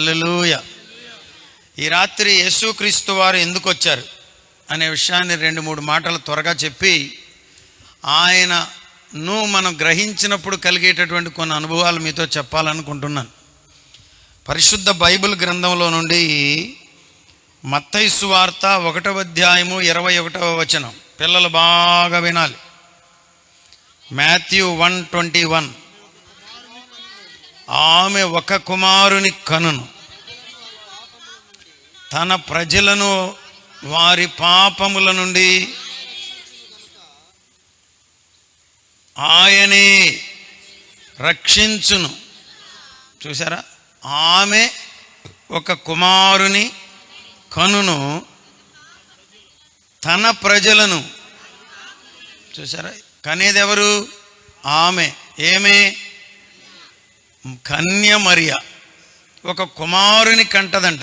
Alleluia ఈ రాత్రి యేసుక్రీస్తు వారు ఎందుకు వచ్చారు అనే విషయాన్ని రెండు మూడు మాటలు త్వరగా చెప్పి ఆయనను మనం గ్రహించినప్పుడు కలిగేటటువంటి కొన్ని అనుభవాలు మీతో చెప్పాలనుకుంటున్నాను. పరిశుద్ధ బైబిల్ గ్రంథంలో నుండి మత్తైసు వార్త ఒకటవ అధ్యాయము ఇరవై ఒకటవ వచనం. పిల్లలు బాగా వినాలి. Matthew one twenty one. ఆమె ఒక కుమారుని కనును. తన ప్రజలను వారి పాపముల నుండి ఆయనే రక్షించును. చూసారా ఆమె ఒక కుమారుని కనును. తన ప్రజలను చూసారా కనేది ఎవరు ఆమె. ఏమే? కన్య మరియ ఒక కుమారుని కంటదంట.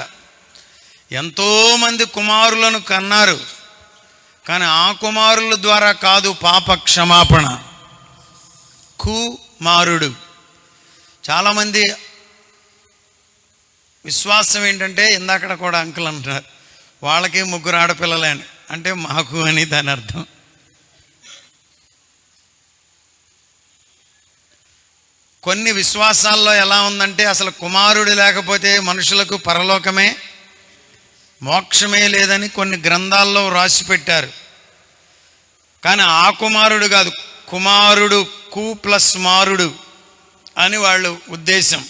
ఎంతోమంది కుమారులను కన్నారు. కానీ ఆ కుమారుల ద్వారా కాదు పాప క్షమాపణ కుమారుడు. చాలామంది విశ్వాసం ఏంటంటే ఇందాకడ కూడా అంకుల్ అంటున్నారు వాళ్ళకి ముగ్గురు ఆడపిల్లలే అంటే మాకు అని దాని అర్థం. కొన్ని విశ్వాసాల్లో ఎలా ఉందంటే అసలు కుమారుడు లేకపోతే మనుషులకు పరలోకమే మోక్షమే లేదని కొన్ని గ్రంథాల్లో రాసి పెట్టారు. కానీ ఆ కుమారుడు కాదు కుమారుడు కు ప్లస్ మారుడు అని వాళ్ళు ఉద్దేశం.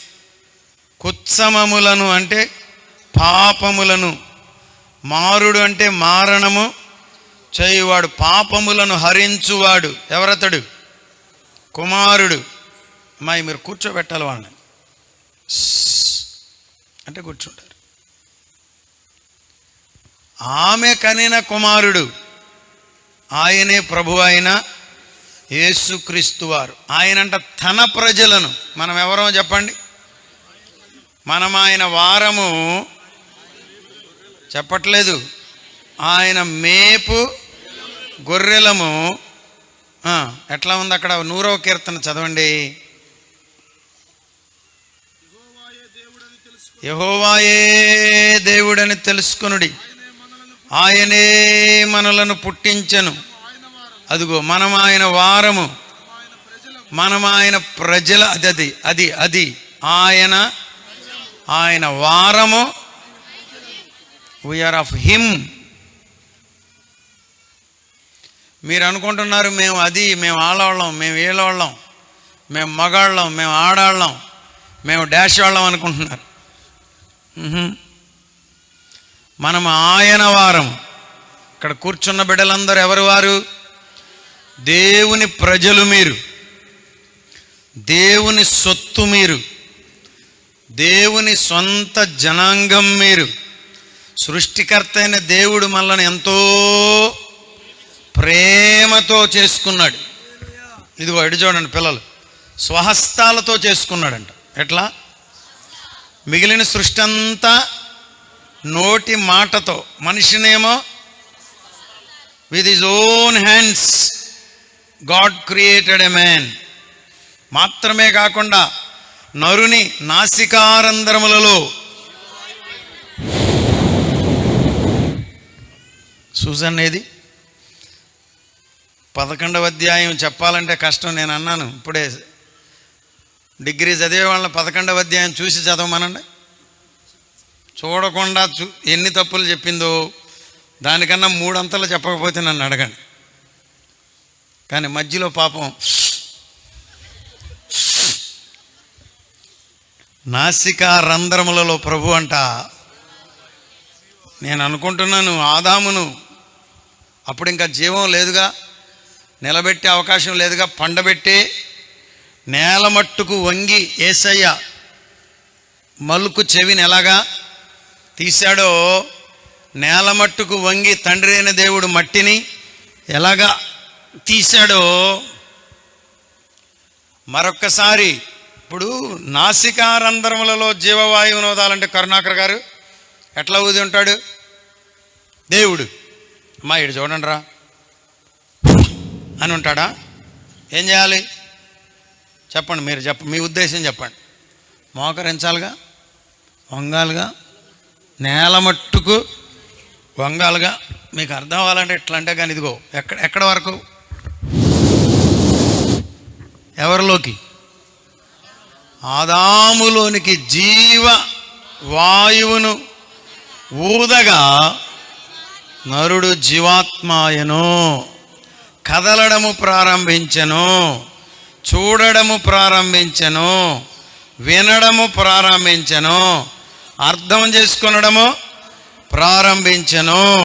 కుత్సమములను అంటే పాపములను మారుడు అంటే మారణము చేయువాడు పాపములను హరించువాడు ఎవరతడు? కుమారుడు. అమ్మాయి మీరు కూర్చోబెట్టాలి వాళ్ళని. అంటే కూర్చుంటారు. ఆమె కనిన కుమారుడు ఆయనే ప్రభు అయిన యేసుక్రీస్తు వారు. ఆయనంట తన ప్రజలను. మనం ఎవరో చెప్పండి? మనం ఆయన వారము చెప్పట్లేదు. ఆయన మేపు గొర్రెలము. ఎట్లా ఉంది అక్కడ నూరవ కీర్తన చదవండి. యహోవాయే దేవుడని తెలుసుకొనుడి. ఆయనే మనలను పుట్టించను. అదిగో మనం ఆయన వారము. మనం ఆయన ప్రజల అది అది అది అది. ఆయన ఆయన వారము. వీఆర్ ఆఫ్ హిమ్ మీరు అనుకుంటున్నారు మేము అది మేము ఆడవాళ్ళం మేము వీళ్ళవాళ్ళం మేము మగాళ్ళం మేము ఆడాళ్ళం మేము డాష్ వాళ్ళం అనుకుంటున్నారు. మనం ఆయన వారం ఇక్కడ కూర్చున్న బిడ్డలందరూ ఎవరు వారు? దేవుని ప్రజలు మీరు. దేవుని సొత్తు మీరు. దేవుని సొంత జనాంగం మీరు. సృష్టికర్త అయిన దేవుడు మనల్ని ఎంతో ప్రేమతో చేసుకున్నాడు. ఇదిగో ఇటు చూడండి పిల్లలు. స్వహస్తాలతో చేసుకున్నాడంట. ఎట్లా? మిగిలిన సృష్టి అంతా నోటి మాటతో. మనిషినేమో with his own hands God created a man మాత్రమే కాకుండా నరుని నాసికారంధ్రములలో సూజన్ ఏది? పదకొండవ అధ్యాయం చెప్పాలంటే కష్టం నేను అన్నాను ఇప్పుడే డిగ్రీ చదివే వాళ్ళని పదకొండవ అధ్యాయం చూసి చదవమనండి. చూడకుండా చూ ఎన్ని తప్పులు చెప్పిందో దానికన్నా మూడంతలు చెప్పకపోతే నన్ను అడగండి. కానీ మధ్యలో పాపం నాసికా రంధ్రములలో ప్రభు అంట నేను అనుకుంటున్నాను ఆదామును అప్పుడు ఇంకా జీవం లేదుగా నిలబెట్టే అవకాశం లేదుగా పండబెట్టి నేల మట్టుకు వంగి ఏసయ్య మలుకు చెవిని ఎలాగా తీశాడో నేల మట్టుకు వంగి తండ్రి అయిన దేవుడు మట్టిని ఎలాగా తీశాడో మరొక్కసారి ఇప్పుడు నాసికారంధ్రములలో జీవవాయువును వదాలంటే కరుణాకర్ గారు ఎట్లా ఊది ఉంటాడు? దేవుడు. అమ్మా ఇడు చూడండి రా అని ఉంటాడా? ఏం చేయాలి? చెప్పండి మీరు చెప్ప మీ ఉద్దేశం చెప్పండి. మోకరించాలిగా? వంగాలుగా? నేల మట్టుకు వంగాలుగా? మీకు అర్థం అవ్వాలంటే ఎట్లా అంటే కానీ ఇదిగో ఎక్కడ ఎక్కడ వరకు? ఎవరిలోకి? ఆదాములోనికి జీవ వాయువును ఊదగా నరుడు జీవాత్మాయను కదలడము ప్రారంభించెను. చూడడము ప్రారంభించెను వినడము ప్రారంభించెను అర్థం చేసుకునడము ప్రారంభించెను.